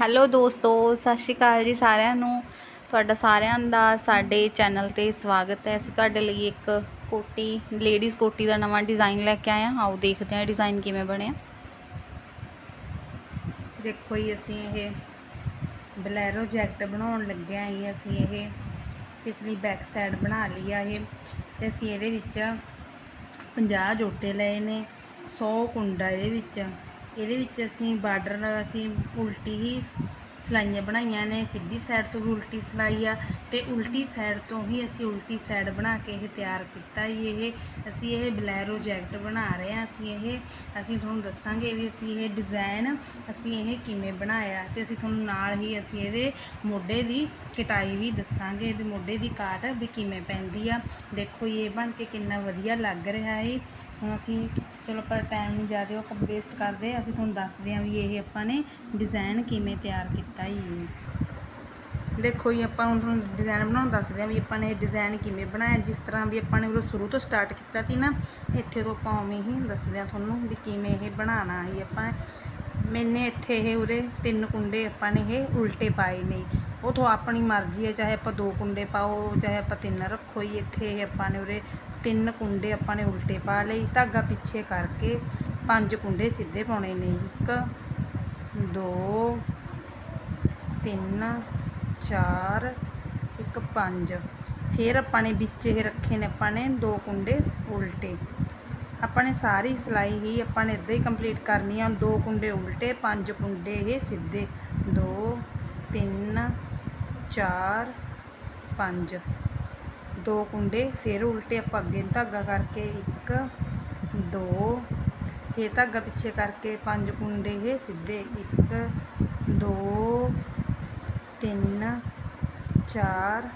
Hello ਦੋਸਤੋ, ਸਤਿ ਸ਼੍ਰੀ ਅਕਾਲ ਜੀ ਸਾਰਿਆਂ ਨੂੰ। ਤੁਹਾਡਾ ਸਾਰਿਆਂ ਦਾ ਸਾਡੇ ਚੈਨਲ ਤੇ ਸਵਾਗਤ ਹੈ। ਅਸੀਂ ਤੁਹਾਡੇ ਲਈ ਇੱਕ ਕੋਟੀ, ਲੇਡੀਜ਼ ਕੋਟੀ ਦਾ ਨਵਾਂ ਡਿਜ਼ਾਈਨ ਲੈ ਕੇ ਆਏ ਹਾਂ। ਆਓ ਦੇਖਦੇ ਹਾਂ ਡਿਜ਼ਾਈਨ ਕਿਵੇਂ ਬਣਿਆ ਦੇਖੋ ਜੀ, ਅਸੀਂ ਇਹ ਬਲੈਰੋ ਜੈਕਟ ਬਣਾਉਣ ਲੱਗੇ ਆਂ ਜੀ। ਅਸੀਂ ਇਹ ਪਿਛਲੀ ਬੈਕ ਸਾਈਡ ਬਣਾ ਲਈ ਆ ਇਹ। ਤੇ ਅਸੀਂ ਇਹਦੇ ਵਿੱਚ 50 ਜੋਟੇ ਲਏ ਨੇ 100 ਕੁੰਡਾ ਇਹਦੇ ਵਿੱਚ। ਇਹਦੇ ਵਿੱਚ ਅਸੀਂ ਬਾਰਡਰ ਅਸੀਂ ਉਲਟੀ ਹੀ ਸ- ਸਲਾਈਆਂ ਬਣਾਈਆਂ ਨੇ, ਸਿੱਧੀ ਸਾਈਡ ਤੋਂ ਵੀ ਉਲਟੀ ਸਲਾਈ ਆ ਤੇ ਉਲਟੀ ਸਾਈਡ ਤੋਂ ਹੀ ਅਸੀਂ ਉਲਟੀ ਸਾਈਡ ਬਣਾ ਕੇ ਇਹ ਤਿਆਰ ਕੀਤਾ ਜੀ। ਇਹ ਅਸੀਂ ਇਹ ਬਲੈਰੋ ਜੈਕਟ ਬਣਾ ਰਹੇ ਹਾਂ। ਅਸੀਂ ਇਹ, ਅਸੀਂ ਤੁਹਾਨੂੰ ਦੱਸਾਂਗੇ ਵੀ ਅਸੀਂ ਇਹ ਡਿਜ਼ਾਈਨ ਅਸੀਂ ਇਹ ਕਿਵੇਂ ਬਣਾਇਆ ਤੇ ਅਸੀਂ ਤੁਹਾਨੂੰ ਨਾਲ ਹੀ ਅਸੀਂ ਇਹਦੇ ਮੋਢੇ ਦੀ ਕਟਾਈ ਵੀ ਦੱਸਾਂਗੇ ਵੀ ਮੋਢੇ ਦੀ ਕਾਟ ਵੀ ਕਿਵੇਂ ਪੈਂਦੀ ਆ। ਦੇਖੋ ਜੀ, ਇਹ ਬਣ ਕੇ ਕਿੰਨਾ ਵਧੀਆ ਲੱਗ ਰਿਹਾ ਹੈ ਹੁਣ ਅਸੀਂ ਚਲੋ ਪਰ ਟਾਈਮ ਨਹੀਂ ਜ਼ਿਆਦਾ, ਉਹ ਵੇਸਟ ਕਰਦੇ ਅਸੀਂ ਤੁਹਾਨੂੰ ਦੱਸਦੇ ਹਾਂ ਵੀ ਇਹ ਆਪਾਂ ਨੇ ਡਿਜ਼ਾਈਨ ਕਿਵੇਂ ਤਿਆਰ ਕੀਤਾ ਜੀ। ਦੇਖੋ ਜੀ, ਆਪਾਂ ਹੁਣ ਤੁਹਾਨੂੰ ਡਿਜ਼ਾਈਨ ਬਣਾਉਣ ਦੱਸਦੇ ਹਾਂ ਵੀ ਆਪਾਂ ਨੇ ਇਹ ਡਿਜ਼ਾਈਨ ਕਿਵੇਂ ਬਣਾਇਆ। ਜਿਸ ਤਰ੍ਹਾਂ ਵੀ ਆਪਾਂ ਨੇ ਉਹ ਸ਼ੁਰੂ ਤੋਂ ਸਟਾਰਟ ਕੀਤਾ ਸੀ ਨਾ, ਇੱਥੇ ਤੋਂ ਆਪਾਂ ਉਵੇਂ ਹੀ ਦੱਸਦੇ ਹਾਂ ਤੁਹਾਨੂੰ ਵੀ ਕਿਵੇਂ ਇਹ ਬਣਾਉਣਾ ਹੈ ਆਪਾਂ। ਮੈਨੇ ਇੱਥੇ ਇਹ ਉਰੇ ਤਿੰਨ ਕੁੰਡੇ ਆਪਾਂ ਨੇ ਇਹ ਉਲਟੇ ਪਾਏ ਨੇ। ਉਹ ਤੋਂ ਆਪਣੀ ਮਰਜ਼ੀ ਹੈ, ਚਾਹੇ ਆਪਾਂ ਦੋ ਕੁੰਡੇ ਪਾਓ, ਚਾਹੇ ਆਪਾਂ ਤਿੰਨ ਰੱਖੋ ਜੀ। ਇੱਥੇ ਇਹ ਆਪਾਂ ਨੇ ਉਰੇ ਤਿੰਨ ਕੁੰਡੇ ਆਪਾਂ ਨੇ ਉਲਟੇ ਪਾ ਲਈ ਧਾਗਾ ਪਿੱਛੇ ਕਰਕੇ ਪੰਜ ਕੁੰਡੇ ਸਿੱਧੇ ਪਾਉਣੇ ਨੇ, ਇੱਕ, ਦੋ, ਤਿੰਨ, ਚਾਰ, ਇੱਕ, ਪੰਜ। ਫਿਰ ਆਪਾਂ ਨੇ ਵਿੱਚ ਇਹ ਰੱਖੇ ਨੇ ਆਪਾਂ ਨੇ ਦੋ ਕੁੰਡੇ ਉਲਟੇ। ਆਪਾਂ ਨੇ ਸਾਰੀ ਸਿਲਾਈ ਹੀ ਆਪਾਂ ਨੇ ਇੱਦਾਂ ਹੀ ਕੰਪਲੀਟ ਕਰਨੀ ਆ, ਦੋ ਕੁੰਡੇ ਉਲਟੇ, ਪੰਜ ਕੁੰਡੇ ਇਹ ਸਿੱਧੇ। ਦੋ, ਤਿੰਨ, ਚਾਰ, ਪੰਜ। ਦੋ ਕੁੰਡੇ, ਫਿਰ ਉਲਟੇ ਆਪਾਂ ਅੱਗੇ ਧਾਗਾ ਕਰਕੇ ਇੱਕ, ਦੋ ਫਿਰ ਧਾਗਾ ਪਿੱਛੇ ਕਰਕੇ ਪੰਜ ਕੁੰਡੇ, ਇਹ ਸਿੱਧੇ ਇੱਕ, ਦੋ, ਤਿੰਨ, ਚਾਰ,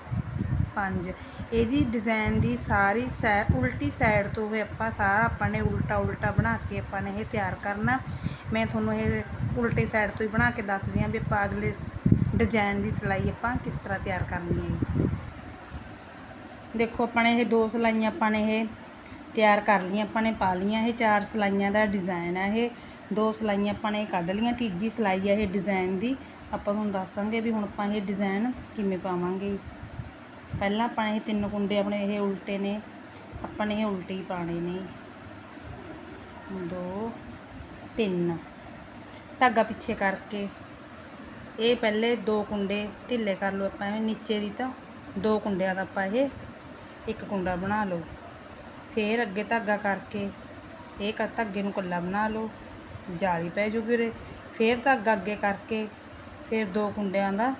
ਪੰਜ। ਇਹਦੀ ਡਿਜ਼ਾਈਨ ਦੀ ਸਾਰੀ ਸੈ ਉਲਟੀ ਸਾਈਡ ਤੋਂ ਇਹ ਆਪਾਂ ਸਾਰਾ ਆਪਾਂ ਨੇ ਉਲਟਾ ਉਲਟਾ ਬਣਾ ਕੇ ਆਪਾਂ ਨੇ ਇਹ ਤਿਆਰ ਕਰਨਾ। ਮੈਂ ਤੁਹਾਨੂੰ ਇਹ ਉਲਟੇ ਸਾਈਡ ਤੋਂ ਹੀ ਬਣਾ ਕੇ ਦੱਸਦੀ ਹਾਂ ਵੀ ਆਪਾਂ ਅਗਲੇ ਡਿਜ਼ਾਈਨ ਦੀ ਸਿਲਾਈ ਆਪਾਂ ਕਿਸ ਤਰ੍ਹਾਂ ਤਿਆਰ ਕਰਨੀ ਹੈ। ਦੇਖੋ ਆਪਾਂ ਨੇ ਇਹ ਦੋ ਸਲਾਈਆਂ ਆਪਾਂ ਨੇ ਇਹ ਤਿਆਰ ਕਰ ਲਈਆਂ, ਆਪਾਂ ਨੇ ਪਾ ਲਈਆਂ ਇਹ ਚਾਰ ਸਲਾਈਆਂ ਦਾ ਡਿਜ਼ਾਈਨ ਹੈ ਇਹ। ਦੋ ਸਲਾਈਆਂ ਆਪਾਂ ਨੇ ਕੱਢ ਲਈਆਂ, ਤੀਜੀ ਸਲਾਈ ਹੈ ਇਹ ਡਿਜ਼ਾਈਨ ਦੀ। ਆਪਾਂ ਤੁਹਾਨੂੰ ਦੱਸਾਂਗੇ ਵੀ ਹੁਣ ਆਪਾਂ ਇਹ ਡਿਜ਼ਾਈਨ ਕਿਵੇਂ ਪਾਵਾਂਗੇ। ਪਹਿਲਾਂ ਆਪਾਂ ਇਹ ਤਿੰਨ ਕੁੰਡੇ ਆਪਣੇ ਇਹ ਉਲਟੇ ਨੇ, ਆਪਾਂ ਨੇ ਇਹ ਉਲਟੇ ਹੀ ਪਾਣੇ ਨੇ। ਦੋ, ਤਿੰਨ। ਧਾਗਾ ਪਿੱਛੇ ਕਰਕੇ। ਇਹ ਪਹਿਲੇ ਦੋ ਕੁੰਡੇ ਢਿੱਲੇ ਕਰ ਲਓ ਆਪਾਂ ਇਹ ਨੀਚੇ ਦੀ ਤਾਂ ਦੋ ਕੁੰਡਿਆਂ ਦਾ ਆਪਾਂ ਇਹ ਇੱਕ ਕੁੰਡਾ ਬਣਾ ਲਓ। ਫੇਰ ਅੱਗੇ ਧਾਗਾ ਕਰਕੇ ਇਹ ਕ, ਧਾਗੇ ਨੂੰ ਕੱਲਾ ਬਣਾ ਲਓ। ਜਾਲੀ ਪੈ ਜੂਗੀ ਉਰੇ। ਫੇਰ ਧਾਗਾ ਅੱਗੇ ਕਰਕੇ ਫਿਰ ਦੋ ਕੁੰਡਿਆਂ ਦਾ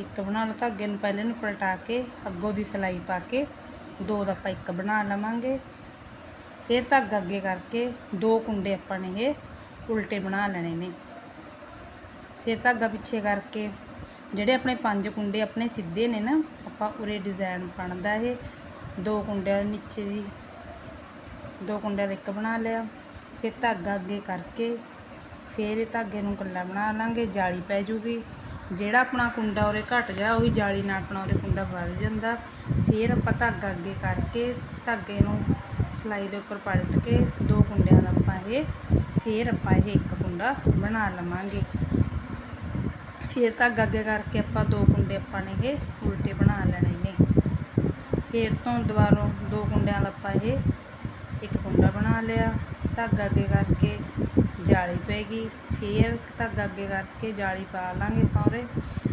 ਇੱਕ ਬਣਾ ਲਓ। ਧਾਗੇ ਨੂੰ ਪਹਿਲੇ ਨੂੰ ਪਲਟਾ ਕੇ ਅੱਗੋਂ ਦੀ ਸਿਲਾਈ ਪਾ ਕੇ ਦੋ ਦਾ ਆਪਾਂ ਇੱਕ ਬਣਾ ਲਵਾਂਗੇ। ਫਿਰ ਧਾਗਾ ਅੱਗੇ ਕਰਕੇ ਦੋ ਕੁੰਡੇ ਆਪਾਂ ਨੇ ਇਹ ਉਲਟੇ ਬਣਾ ਲੈਣੇ ਨੇ। ਫਿਰ ਧਾਗਾ ਪਿੱਛੇ ਕਰਕੇ ਜਿਹੜੇ ਆਪਣੇ ਪੰਜ ਕੁੰਡੇ ਆਪਣੇ ਸਿੱਧੇ ਨੇ ਨਾ, ਆਪਾਂ ਉਰੇ ਡਿਜ਼ਾਈਨ ਬਣਦਾ ਇਹ। ਦੋ ਕੁੰਡਿਆਂ ਦੇ ਨੀਚੇ ਦੀ, ਦੋ ਕੁੰਡਿਆਂ ਦਾ ਇੱਕ ਬਣਾ ਲਿਆ। ਫਿਰ ਧਾਗਾ ਅੱਗੇ ਕਰਕੇ, ਫਿਰ ਇਹ ਧਾਗੇ ਨੂੰ ਕੱਲਾ ਬਣਾ ਲਾਂਗੇ, ਜਾਲੀ ਪੈ ਜੂਗੀ। ਜਿਹੜਾ ਆਪਣਾ ਕੁੰਡਾ ਉਰੇ ਘਟ ਗਿਆ, ਉਹੀ ਜਾਲੀ ਨਾਲ ਆਪਣਾ ਉਰੇ ਕੁੰਡਾ ਵੱਧ ਜਾਂਦਾ। ਫਿਰ ਆਪਾਂ ਧਾਗਾ ਅੱਗੇ ਕਰਕੇ, ਧਾਗੇ ਨੂੰ ਸਿਲਾਈ ਦੇ ਉੱਪਰ ਪਲਟ ਕੇ, ਦੋ ਕੁੰਡਿਆਂ ਦਾ ਆਪਾਂ ਇਹ, ਫਿਰ ਆਪਾਂ ਇਹ ਇੱਕ ਕੁੰਡਾ ਬਣਾ ਲਵਾਂਗੇ। ਫਿਰ ਧਾਗਾ ਅੱਗੇ ਕਰਕੇ ਆਪਾਂ ਦੋ ਕੁੰਡੇ ਆਪਾਂ ਨੇ ਇਹ ਉਲਟੇ ਬਣਾ ਲੈਣੇ ਨੇ। ਫਿਰ ਤੋਂ ਦੁਬਾਰਾ ਦੋ ਕੁੰਡਿਆਂ ਦਾ ਆਪਾਂ ਇਹ ਇੱਕ ਕੁੰਡਾ ਬਣਾ ਲਿਆ। ਧਾਗਾ ਅੱਗੇ ਕਰਕੇ ਜਾਲੀ ਪੈਗੀ ਫਿਰ ਧਾਗਾ ਅੱਗੇ ਕਰਕੇ ਜਾਲੀ ਪਾ ਲਾਂਗੇ ਪੌਰੇ।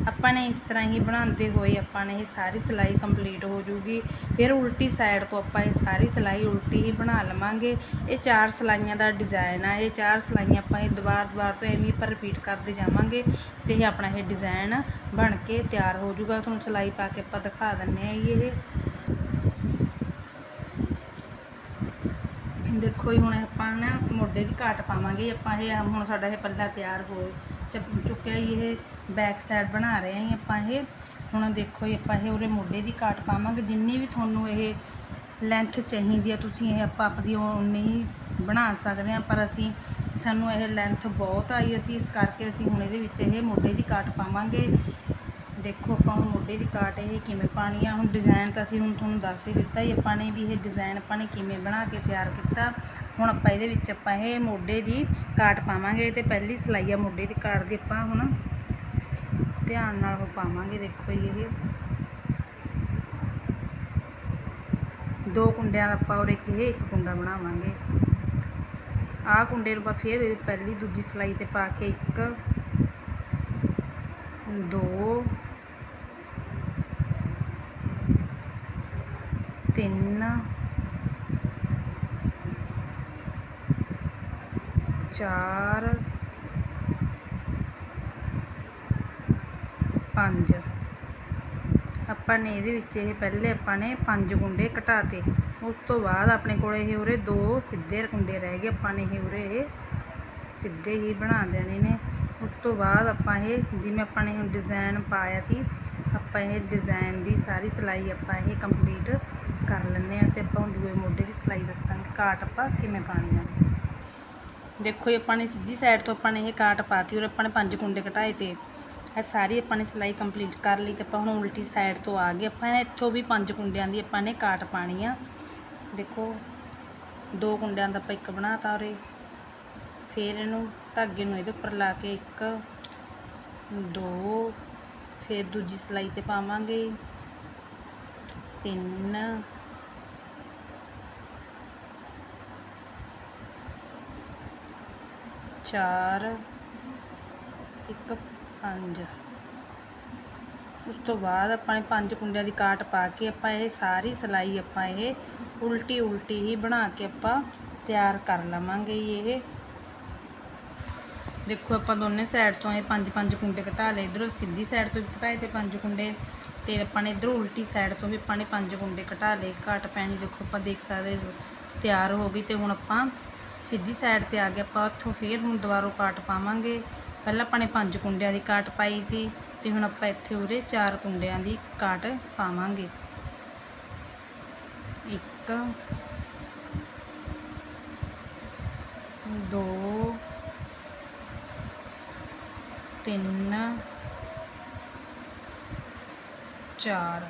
ਆਪਾਂ ਨੇ ਇਸ ਤਰ੍ਹਾਂ ਹੀ ਬਣਾਉਂਦੇ ਹੋਏ ਆਪਾਂ ਨੇ ਇਹ ਸਾਰੀ ਸਿਲਾਈ ਕੰਪਲੀਟ ਹੋ ਜੂਗੀ। ਫਿਰ ਉਲਟੀ ਸਾਈਡ ਤੋਂ ਆਪਾਂ ਇਹ ਸਾਰੀ ਸਿਲਾਈ ਉਲਟੀ ਹੀ ਬਣਾ ਲਵਾਂਗੇ। ਇਹ ਚਾਰ ਸਿਲਾਈਆਂ ਦਾ ਡਿਜ਼ਾਈਨ ਆ। ਇਹ ਚਾਰ ਸਿਲਾਈਆਂ ਆਪਾਂ ਇਹ ਦੁਬਾਰ ਦੁਬਾਰ ਤੋਂ ਐਵੇਂ ਆਪਾਂ ਰਿਪੀਟ ਕਰਦੇ ਜਾਵਾਂਗੇ ਤੇ ਇਹ ਆਪਣਾ ਇਹ ਡਿਜ਼ਾਈਨ ਬਣ ਕੇ ਤਿਆਰ ਹੋ ਜੂਗਾ। ਤੁਹਾਨੂੰ ਸਿਲਾਈ ਪਾ ਕੇ ਆਪਾਂ ਦਿਖਾ ਦਿੰਨੇ ਆ ਜੀ ਇਹ। ਦੇਖੋ ਜੀ, ਹੁਣ ਆਪਾਂ ਨਾ ਮੋਢੇ ਦੀ ਘਾਟ ਪਾਵਾਂਗੇ ਆਪਾਂ ਇਹ, ਹੁਣ ਸਾਡਾ ਇਹ ਪੱਲਾ ਤਿਆਰ ਹੋ ਚ- ਚੁੱਕਿਆ ਜੀ, ਇਹ ਬੈਕ ਸਾਈਡ ਬਣਾ ਰਹੇ ਹਾਂ ਜੀ ਆਪਾਂ ਇਹ। ਹੁਣ ਦੇਖੋ ਜੀ, ਆਪਾਂ ਇਹ ਉਰੇ ਮੋਢੇ ਦੀ ਕਾਟ ਪਾਵਾਂਗੇ, ਜਿੰਨੀ ਵੀ ਤੁਹਾਨੂੰ ਇਹ ਲੈਂਥ ਚਾਹੀਦੀ ਆ, ਤੁਸੀਂ ਇਹ ਆਪਾਂ ਆਪਦੀ ਉਨੀ ਹੀ ਬਣਾ ਸਕਦੇ ਆ ਪਰ ਅਸੀਂ ਸਾਨੂੰ ਇਹ ਲੈਂਥ ਬਹੁਤ ਆਈ, ਅਸੀਂ ਇਸ ਕਰਕੇ ਅਸੀਂ ਹੁਣ ਇਹਦੇ ਵਿੱਚ ਇਹ ਮੋਢੇ ਦੀ ਕਾਟ ਪਾਵਾਂਗੇ। ਦੇਖੋ, ਆਪਾਂ ਹੁਣ ਮੋਢੇ ਦੀ ਕਾਟ ਇਹ ਕਿਵੇਂ ਪਾਣੀ ਆ, ਹੁਣ ਡਿਜ਼ਾਈਨ ਤਾਂ ਅਸੀਂ ਹੁਣ ਤੁਹਾਨੂੰ ਦੱਸ ਹੀ ਦਿੱਤਾ ਹੀ, ਆਪਾਂ ਨੇ ਵੀ ਇਹ ਡਿਜ਼ਾਈਨ ਆਪਾਂ ਨੇ ਕਿਵੇਂ ਬਣਾ ਕੇ ਤਿਆਰ ਕੀਤਾ। ਹੁਣ ਆਪਾਂ ਇਹਦੇ ਵਿੱਚ ਆਪਾਂ ਇਹ ਮੋਢੇ ਦੀ ਕਾਟ ਪਾਵਾਂਗੇ ਤੇ ਪਹਿਲੀ ਸਿਲਾਈ ਆ ਮੋਢੇ ਦੀ ਕਾਟ ਦੀ ਆਪਾਂ ਹੁਣ ਧਿਆਨ ਨਾਲ ਉਹ ਪਾਵਾਂਗੇ, ਦੇਖੋ ਜੀ ਇਹ। ਦੋ ਕੁੰਡਿਆਂ ਦਾ ਆਪਾਂ ਔਰ ਇੱਕ ਇਹ, ਇੱਕ ਕੁੰਡਾ ਬਣਾਵਾਂਗੇ। ਆਹ ਕੁੰਡੇ ਨੂੰ ਆਪਾਂ ਫੇਰ ਪਹਿਲੀ ਦੂਜੀ ਸਲਾਈ ਤੇ ਪਾ ਕੇ ਇੱਕ, ਦੋ ਤਿੰਨ। ਚਾਰ। ਪੰਜ। ਆਪਾਂ ਨੇ ਇਹਦੇ ਵਿੱਚ ਇਹ ਪਹਿਲੇ ਆਪਾਂ ਨੇ ਪੰਜ ਕੁੰਡੇ ਘਟਾਤੇ। ਉਸ ਤੋਂ ਬਾਅਦ ਆਪਣੇ ਕੋਲ ਇਹ ਉਰੇ ਦੋ ਸਿੱਧੇ ਕੁੰਡੇ ਰਹਿ ਗਏ। ਆਪਾਂ ਨੇ ਇਹ ਉਰੇ ਇਹ ਸਿੱਧੇ ਹੀ ਬਣਾ ਦੇਣੇ ਨੇ। ਉਸ ਤੋਂ ਬਾਅਦ ਆਪਾਂ ਇਹ ਜਿਵੇਂ ਆਪਾਂ ਨੇ ਹੁਣ ਡਿਜ਼ਾਈਨ ਪਾਇਆ ਸੀ, ਆਪਾਂ ਇਹ ਡਿਜ਼ਾਈਨ ਦੀ ਸਾਰੀ ਸਿਲਾਈ ਆਪਾਂ ਇਹ ਕੰਪਲੀਟ ਕਰ ਲੈਂਦੇ ਆ ਤੇ ਆਪਾਂ ਹੁਣ ਦੂਏ ਮੋਢੇ ਦੀ ਸਿਲਾਈ ਦੱਸਾਂਗੇ ਕਾਟ ਆਪਾਂ ਕਿਵੇਂ ਪਾਣੀ ਆ। ਦੇਖੋ ਇਹ ਆਪਾਂ ਨੇ ਸਿੱਧੀ ਸਾਈਡ ਤੋਂ ਆਪਾਂ ਨੇ ਇਹ ਕਾਟ ਪਾਤੀ ਔਰ ਆਪਾਂ ਨੇ ਪੰਜ ਕੁੰਡੇ ਘਟਾਏ ਤੇ ਇਹ ਸਾਰੀ ਆਪਾਂ ਨੇ ਸਿਲਾਈ ਕੰਪਲੀਟ ਕਰ ਲਈ ਤੇ ਆਪਾਂ ਹੁਣ ਉਲਟੀ ਸਾਈਡ ਤੋਂ ਆ ਗਏ। ਆਪਾਂ ਨੇ ਇੱਥੋਂ ਵੀ ਪੰਜ ਕੁੰਡਿਆਂ ਦੀ ਆਪਾਂ ਨੇ ਕਾਟ ਪਾਣੀ ਆ। ਦੇਖੋ, ਦੋ ਕੁੰਡਿਆਂ ਦਾ ਆਪਾਂ ਇੱਕ ਬਣਾਤਾ ਔਰੇ ਫਿਰ ਇਹਨੂੰ ਧਾਗੇ ਨੂੰ ਇਹਦੇ ਉੱਪਰ ਲਾ ਕੇ ਇੱਕ, ਦੋ, ਫਿਰ ਦੂਜੀ ਸਿਲਾਈ ਤੇ ਪਾਵਾਂਗੇ। ਤਿੰਨ ਚਾਰ, ਇੱਕ, ਪੰਜ। ਉਸ ਤੋਂ ਬਾਅਦ ਆਪਾਂ ਨੇ ਪੰਜ ਕੁੰਡਿਆਂ ਦੀ ਕਾਟ ਪਾ ਕੇ ਆਪਾਂ ਇਹ ਸਾਰੀ ਸਿਲਾਈ ਆਪਾਂ ਇਹ ਉਲਟੀ ਉਲਟੀ ਹੀ ਬਣਾ ਕੇ ਆਪਾਂ ਤਿਆਰ ਕਰ ਲਵਾਂਗੇ ਇਹ। ਦੇਖੋ ਆਪਾਂ ਦੋਨੇ ਸਾਈਡ ਤੋਂ ਇਹ ਪੰਜ ਪੰਜ ਕੁੰਡੇ ਘਟਾ ਲਏ। ਇਧਰੋਂ ਸਿੱਧੀ ਸਾਈਡ ਤੋਂ ਵੀ ਘਟਾਏ ਤੇ ਪੰਜ ਕੁੰਡੇ। ਤੇ ਆਪਾਂ ਨੇ ਇਧਰੋਂ ਉਲਟੀ ਸਾਈਡ ਤੋਂ ਵੀ ਆਪਾਂ ਨੇ ਪੰਜ ਕੁੰਡੇ ਘਟਾ ਲਏ। ਘਟ ਪੈਣੀ ਦੇਖੋ ਆਪਾਂ ਦੇਖ ਸਕਦੇ ਤਿਆਰ ਹੋ ਗਈ ਤੇ ਹੁਣ ਆਪਾਂ ਸਿੱਧੀ ਸਾਈਡ ਤੇ ਆ ਗਏ, ਆਪਾਂ ਉੱਥੋਂ ਫੇਰ ਹੁਣ ਦੁਬਾਰਾ ਕਾਟ ਪਾਵਾਂਗੇ। ਪਹਿਲਾਂ ਆਪਾਂ ਨੇ ਪੰਜ ਕੁੰਡਿਆਂ ਦੀ ਕਾਟ ਪਾਈ ਤੀ ਤੇ ਹੁਣ ਆਪਾਂ ਇੱਥੇ ਉਰੇ ਚਾਰ ਕੁੰਡਿਆਂ ਦੀ ਕਾਟ ਪਾਵਾਂਗੇ। ਇੱਕ, ਦੋ, ਤਿੰਨ, ਚਾਰ।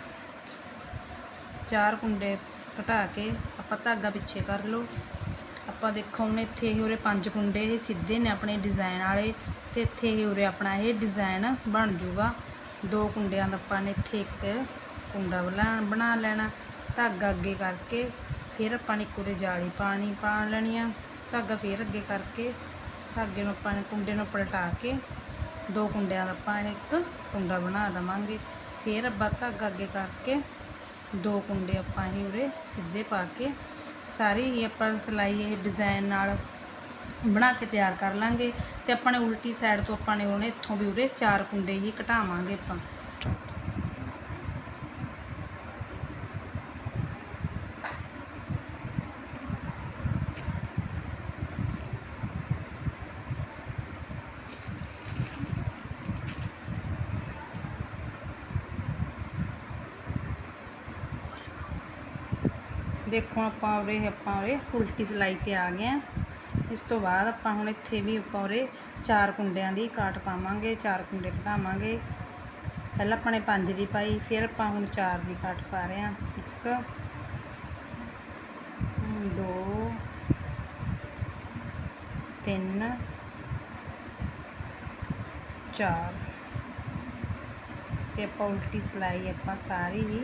ਚਾਰ ਕੁੰਡੇ ਘਟਾ ਕੇ ਆਪਾਂ ਧਾਗਾ ਪਿੱਛੇ ਕਰ ਲਓ। ਆਪਾਂ ਦੇਖੋ ਹੁਣ ਇੱਥੇ ਇਹ ਉਰੇ ਪੰਜ ਕੁੰਡੇ ਇਹ ਸਿੱਧੇ ਨੇ ਆਪਣੇ ਡਿਜ਼ਾਈਨ ਵਾਲੇ ਤੇ ਇੱਥੇ ਇਹ ਉਰੇ ਆਪਣਾ ਇਹ ਡਿਜ਼ਾਈਨ ਬਣ ਜਾਊਗਾ। ਦੋ ਕੁੰਡਿਆਂ ਦਾ ਆਪਾਂ ਨੇ ਇੱਥੇ ਇੱਕ ਕੁੰਡਾ ਬਣਾ ਬਣਾ ਲੈਣਾ। ਧਾਗਾ ਅੱਗੇ ਕਰਕੇ ਫਿਰ ਆਪਾਂ ਨੇ ਇੱਕ ਉਰੇ ਜਾਲੀ ਪਾਣੀ ਪਾ ਲੈਣੀ ਆ। ਧਾਗਾ ਫਿਰ ਅੱਗੇ ਕਰਕੇ ਧਾਗੇ ਨੂੰ ਆਪਾਂ ਨੇ ਕੁੰਡੇ ਨੂੰ ਪਲਟਾ ਕੇ ਦੋ ਕੁੰਡਿਆਂ ਦਾ ਆਪਾਂ ਇੱਕ ਕੁੰਡਾ ਬਣਾ ਦਵਾਂਗੇ। ਫਿਰ ਆਪਾਂ ਧਾਗਾ ਅੱਗੇ ਕਰਕੇ ਦੋ ਕੁੰਡੇ ਆਪਾਂ ਹੀ ਉਰੇ ਸਿੱਧੇ ਪਾ ਕੇ ਸਾਰੀ ਹੀ ਆਪਾਂ ਸਿਲਾਈ ਇਹ ਡਿਜ਼ਾਈਨ ਨਾਲ ਬਣਾ ਕੇ ਤਿਆਰ ਕਰ ਲਾਂਗੇ ਤੇ ਆਪਾਂ ਨੇ ਉਲਟੀ ਸਾਈਡ ਤੋਂ ਆਪਾਂ ਨੇ ਉਹਨੇ ਇੱਥੋਂ ਵੀ ਉਰੇ ਚਾਰ ਕੁੰਡੇ ਹੀ ਘਟਾਵਾਂਗੇ ਆਪਾਂ। ਦੇਖੋ ਆਪਾਂ ਉਰੇ ਆਪਾਂ ਉਰੇ ਉਲਟੀ ਸਿਲਾਈ ਤੇ ਆ ਗਏ ਆ ਇਸ ਤੋਂ ਬਾਅਦ ਆਪਾਂ ਹੁਣ ਇੱਥੇ ਵੀ ਆਪਾਂ ਉਰੇ ਚਾਰ ਕੁੰਡਿਆਂ ਦੀ ਕਾਟ ਪਾਵਾਂਗੇ, ਚਾਰ ਕੁੰਡੇ ਘਟਾਵਾਂਗੇ ਪਹਿਲਾਂ ਆਪਾਂ ਨੇ ਪੰਜ ਦੀ ਪਾਈ, ਫਿਰ ਆਪਾਂ ਹੁਣ ਚਾਰ ਦੀ ਕਾਟ ਪਾ ਰਹੇ ਹਾਂ। ਇੱਕ ਦੋ, ਤਿੰਨ, ਚਾਰ। ਤੇ ਆਪਾਂ ਉਲਟੀ ਸਿਲਾਈ ਆਪਾਂ ਸਾਰੀ ਹੀ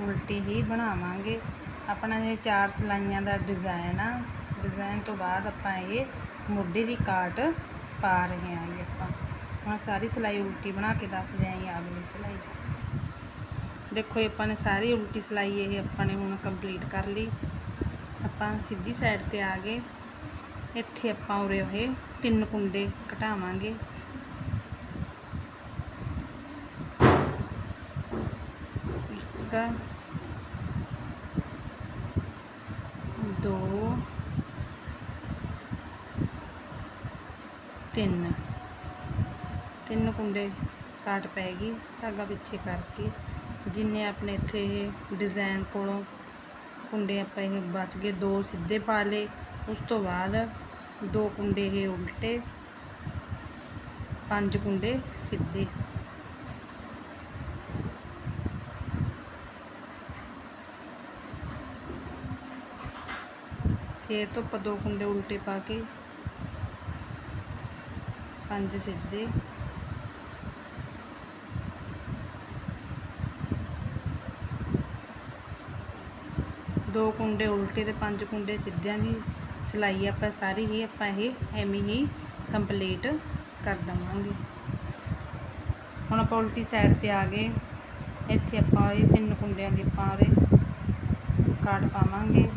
ਉਲਟੀ ਹੀ ਬਣਾਵਾਂਗੇ। ਆਪਣਾ ਇਹ ਚਾਰ ਸਲਾਈਆਂ ਦਾ ਡਿਜ਼ਾਈਨ ਆ। ਡਿਜ਼ਾਈਨ ਤੋਂ ਬਾਅਦ ਆਪਾਂ ਇਹ ਮੋਢੇ ਦੀ ਕਾਟ ਪਾ ਰਹੇ ਹਾਂ ਜੀ ਆਪਾਂ। ਹੁਣ ਸਾਰੀ ਸਿਲਾਈ ਉਲਟੀ ਬਣਾ ਕੇ ਦੱਸਦੇ ਆਂ ਜੀ ਅਗਲੀ ਸਿਲਾਈ। ਦੇਖੋ ਇਹ ਆਪਾਂ ਨੇ ਸਾਰੀ ਉਲਟੀ ਸਿਲਾਈ ਇਹ ਆਪਾਂ ਨੇ ਹੁਣ ਕੰਪਲੀਟ ਕਰ ਲਈ। ਆਪਾਂ ਸਿੱਧੀ ਸਾਈਡ ਤੇ ਆ ਗਏ। ਇੱਥੇ ਆਪਾਂ ਉਰੇ ਉਹ ਤਿੰਨ ਕੁੰਡੇ ਘਟਾਵਾਂਗੇ ਇੱਕ ਦੋ ਤਿੰਨ। ਤਿੰਨ ਕੁੰਡੇ ਕਾਟ ਪੈ ਗਈ, ਧਾਗਾ ਪਿੱਛੇ ਕਰਕੇ। ਜਿੰਨੇ ਆਪਣੇ ਇੱਥੇ ਇਹ ਡਿਜ਼ਾਈਨ ਕੋਲੋਂ ਕੁੰਡੇ ਆਪਾਂ ਇਹ ਬਚ ਗਏ, ਦੋ ਸਿੱਧੇ ਪਾ ਲਏ। ਉਸ ਤੋਂ ਬਾਅਦ ਦੋ ਕੁੰਡੇ ਇਹ ਉਲਟੇ, ਪੰਜ ਕੁੰਡੇ ਸਿੱਧੇ। ਫੇਰ ਤੋਂ ਆਪਾਂ ਦੋ ਕੁੰਡੇ ਉਲਟੇ ਪਾ ਕੇ ਪੰਜ ਸਿੱਧੇ। ਦੋ ਕੁੰਡੇ ਉਲਟੇ ਤੇ ਪੰਜ ਕੁੰਡੇ ਸਿੱਧਿਆਂ ਦੀ ਸਿਲਾਈ ਆਪਾਂ ਸਾਰੀ ਹੀ, ਆਪਾਂ ਇਹ ਐਵੇਂ ਹੀ ਕੰਪਲੀਟ ਕਰ ਦਵਾਂਗੇ। ਹੁਣ ਆਪਾਂ ਉਲਟੀ ਸਾਈਡ ਤੇ ਆ ਗਏ। ਇੱਥੇ ਆਪਾਂ ਇਹ ਤਿੰਨ ਕੁੰਡਿਆਂ ਦੇ ਪਾਰੇ ਕਾਟ ਪਾਵਾਂਗੇ।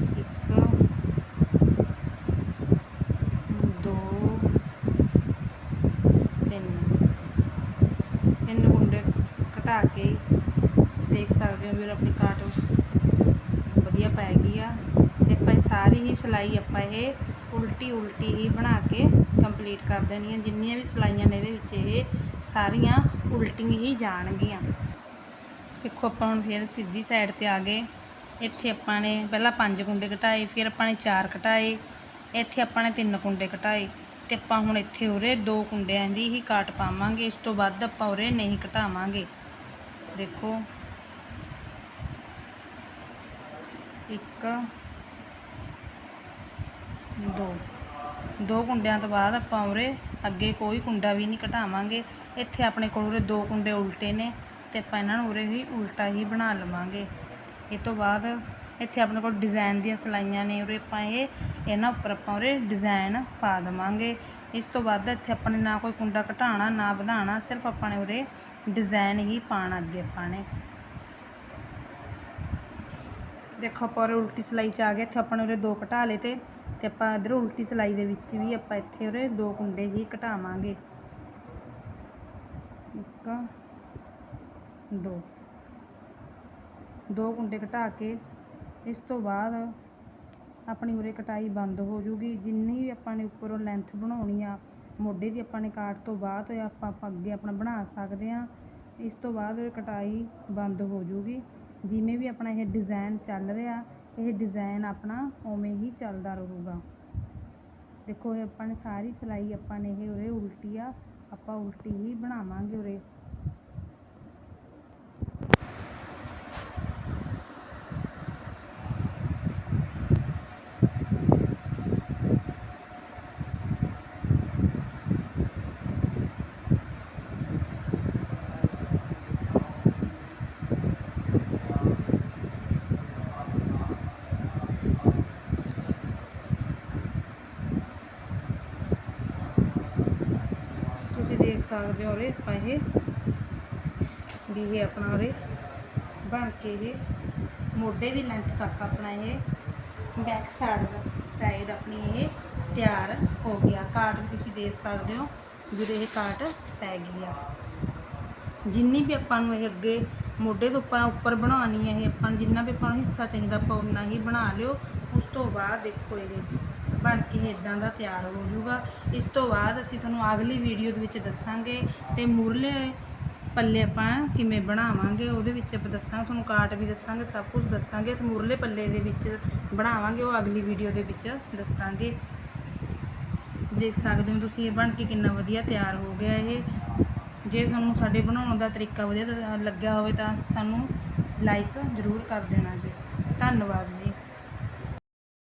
ਸਕਦੇ ਆਪਣੀ ਕਾਟ ਵਧੀਆ ਪੈ ਗਈ ਆ। ਤੇ ਆਪਾਂ ਸਾਰੀ ਹੀ ਸਿਲਾਈ ਆਪਾਂ ਇਹ ਉਲਟੀ ਉਲਟੀ ਹੀ ਬਣਾ ਕੇ ਕੰਪਲੀਟ ਕਰ ਦੇਣੀ ਹੈ ਜਿੰਨੀਆਂ ਵੀ ਸਿਲਾਈਆਂ ਨੇ ਇਹਦੇ ਵਿੱਚ ਇਹ ਸਾਰੀਆਂ ਉਲਟੀਆਂ ਹੀ ਜਾਣਗੀਆਂ। ਦੇਖੋ ਆਪਾਂ ਹੁਣ ਫਿਰ ਸਿੱਧੀ ਸਾਈਡ ਤੇ ਆ ਗਏ। ਇੱਥੇ ਆਪਾਂ ਨੇ ਪਹਿਲਾਂ ਪੰਜ ਕੁੰਡੇ ਘਟਾਏ ਫਿਰ ਆਪਾਂ ਨੇ ਚਾਰ ਘਟਾਏ ਇੱਥੇ ਆਪਾਂ ਨੇ ਤਿੰਨ ਕੁੰਡੇ ਘਟਾਏ ਤੇ ਆਪਾਂ ਹੁਣ ਇੱਥੇ ਉਰੇ ਦੋ ਕੁੰਡਿਆਂ ਦੀ ਹੀ ਕਾਟ ਪਾਵਾਂਗੇ। ਇਸ ਤੋਂ ਵੱਧ ਆਪਾਂ ਉਰੇ ਨਹੀਂ ਘਟਾਵਾਂਗੇ ਦੇਖੋ। ਇੱਕ, ਦੋ। ਦੋ ਕੁੰਡਿਆਂ ਤੋਂ ਬਾਅਦ ਆਪਾਂ ਉਰੇ ਅੱਗੇ ਕੋਈ ਕੁੰਡਾ ਵੀ ਨਹੀਂ ਘਟਾਵਾਂਗੇ ਇੱਥੇ ਆਪਣੇ ਕੋਲ ਉਰੇ ਦੋ ਕੁੰਡੇ ਉਲਟੇ ਨੇ ਤੇ ਆਪਾਂ ਇਹਨਾਂ ਨੂੰ ਉਰੇ ਹੀ ਉਲਟਾ ਹੀ ਬਣਾ ਲਵਾਂਗੇ। ਇਹ ਤੋਂ ਬਾਅਦ ਇੱਥੇ ਆਪਣੇ ਕੋਲ ਡਿਜ਼ਾਈਨ ਦੀਆਂ ਸਿਲਾਈਆਂ ਨੇ। ਉਰੇ ਆਪਾਂ ਇਹ, ਇਹਨਾਂ ਉੱਪਰ ਆਪਾਂ ਉਰੇ ਡਿਜ਼ਾਈਨ ਪਾ ਦੇਵਾਂਗੇ। ਇਸ ਤੋਂ ਬਾਅਦ ਇੱਥੇ ਆਪਾਂ ਨੇ ਨਾ ਕੋਈ ਕੁੰਡਾ ਘਟਾਉਣਾ ਨਾ ਵਧਾਉਣਾ, ਸਿਰਫ ਆਪਾਂ ਨੇ ਉਰੇ ਡਿਜ਼ਾਈਨ ਹੀ ਪਾਉਣਾ ਅੱਗੇ ਆਪਾਂ ਨੇ। ਦੇਖੋ ਆਪਾਂ ਉਰੇ ਉਲਟੀ ਸਿਲਾਈ 'ਚ ਆ ਗਏ, ਇੱਥੇ ਆਪਾਂ ਨੇ ਉਰੇ ਦੋ ਘਟਾ ਲਏ ਤੇ ਤੇ ਆਪਾਂ ਇਧਰ ਉਲਟੀ ਸਿਲਾਈ ਦੇ ਵਿੱਚ ਵੀ ਆਪਾਂ ਇੱਥੇ ਉਰੇ ਦੋ ਕੁੰਡੇ ਹੀ ਘਟਾਵਾਂਗੇ। ਇੱਕ, ਦੋ। ਦੋ ਕੁੰਡੇ ਘਟਾ ਕੇ, ਇਸ ਤੋਂ ਬਾਅਦ ਆਪਣੀ ਉਰੇ ਕਟਾਈ ਬੰਦ ਹੋ ਜੂਗੀ। ਜਿੰਨੀ ਵੀ ਆਪਾਂ ਨੇ ਉੱਪਰੋਂ ਲੈਂਥ ਬਣਾਉਣੀ ਆ, ਮੋਢੇ ਦੀ ਆਪਾਂ ਨੇ ਕਾਟ ਤੋਂ ਬਾਅਦ ਆਪਾਂ ਆਪਾਂ ਅੱਗੇ ਆਪਣਾ ਬਣਾ ਸਕਦੇ ਆ। ਇਸ ਤੋਂ ਬਾਅਦ ਇਹ ਕਟਾਈ ਬੰਦ ਹੋ ਜੂਗੀ। ਜਿਵੇਂ ਵੀ ਆਪਣਾ ਇਹ ਡਿਜ਼ਾਈਨ ਚੱਲ ਰਿਹਾ, ਇਹ ਡਿਜ਼ਾਈਨ ਆਪਣਾ ਉਵੇਂ ਹੀ ਚੱਲਦਾ ਰਹੂਗਾ। ਦੇਖੋ ਇਹ ਆਪਾਂ ਨੇ ਸਾਰੀ ਸਿਲਾਈ ਆਪਾਂ ਨੇ ਇਹ ਉਰੇ ਉਲਟੀ ਆ, ਆਪਾਂ ਉਲਟੀ ਹੀ ਬਣਾਵਾਂਗੇ ਉਰੇ ਤੁਸੀਂ ਦੇਖ ਸਕਦੇ ਹੋ ਆਪਾਂ ਇਹ, ਵੀ ਇਹ ਆਪਣਾ ਉਰੇ ਬਣ ਕੇ ਇਹ ਮੋਢੇ ਦੀ ਲੈਂਥ ਤੱਕ ਆਪਣਾ ਇਹ ਬੈਕ ਸਾਈਡ ਦਾ ਸਾਈਡ ਆਪਣੀ ਇਹ ਤਿਆਰ ਹੋ ਗਿਆ। ਕਾਟ ਵੀ ਤੁਸੀਂ ਦੇਖ ਸਕਦੇ ਹੋ ਜਿਹੜੇ ਇਹ ਕਾਟ ਪੈ ਗਈ ਆ ਜਿੰਨੀ ਵੀ ਆਪਾਂ ਨੂੰ ਇਹ ਅੱਗੇ ਮੋਢੇ ਤੋਂ ਉੱਪਰ ਉੱਪਰ ਬਣਾਉਣੀ ਹੈ, ਇਹ ਆਪਾਂ ਨੂੰ ਜਿੰਨਾ ਵੀ ਆਪਾਂ ਨੂੰ ਹਿੱਸਾ ਚਾਹੀਦਾ, ਆਪਾਂ ਉਨਾ ਹੀ ਬਣਾ ਲਿਓ। ਉਸ ਤੋਂ ਬਾਅਦ ਦੇਖੋ ਇਹ ਬਣ ਕੇ ਇਦਾਂ ਦਾ ਤਿਆਰ ਹੋ ਜਾਊਗਾ। ਇਸ ਤੋਂ ਬਾਅਦ ਅਸੀਂ ਤੁਹਾਨੂੰ ਅਗਲੀ ਵੀਡੀਓ ਦੇ ਵਿੱਚ ਦੱਸਾਂਗੇ ਤੇ ਮੂਰਲੇ ਪੱਲੇ ਆਪਾਂ ਕਿਵੇਂ ਬਣਾਵਾਂਗੇ, ਉਹਦੇ ਵਿੱਚ ਆਪਾਂ ਦੱਸਾਂਗੇ, ਤੁਹਾਨੂੰ ਕਾਟ ਵੀ ਦੱਸਾਂਗੇ, ਸਭ ਕੁਝ ਦੱਸਾਂਗੇ ਤੇ ਮੂਰਲੇ ਪੱਲੇ ਦੇ ਵਿੱਚ ਬਣਾਵਾਂਗੇ, ਉਹ ਅਗਲੀ ਵੀਡੀਓ ਦੇ ਵਿੱਚ ਦੱਸਾਂਗੇ। ਦੇਖ ਸਕਦੇ ਹੋ ਤੁਸੀਂ ਇਹ ਬਣ ਕੇ ਕਿੰਨਾ ਵਧੀਆ ਤਿਆਰ ਹੋ ਗਿਆ ਇਹ। ਜੇ ਤੁਹਾਨੂੰ ਸਾਡੇ ਬਣਾਉਣ ਦਾ ਤਰੀਕਾ ਵਧੀਆ ਲੱਗਿਆ ਹੋਵੇ ਤਾਂ ਸਾਨੂੰ ਲਾਈਕ ਜ਼ਰੂਰ ਕਰ ਦੇਣਾ ਜੀ। ਧੰਨਵਾਦ ਜੀ।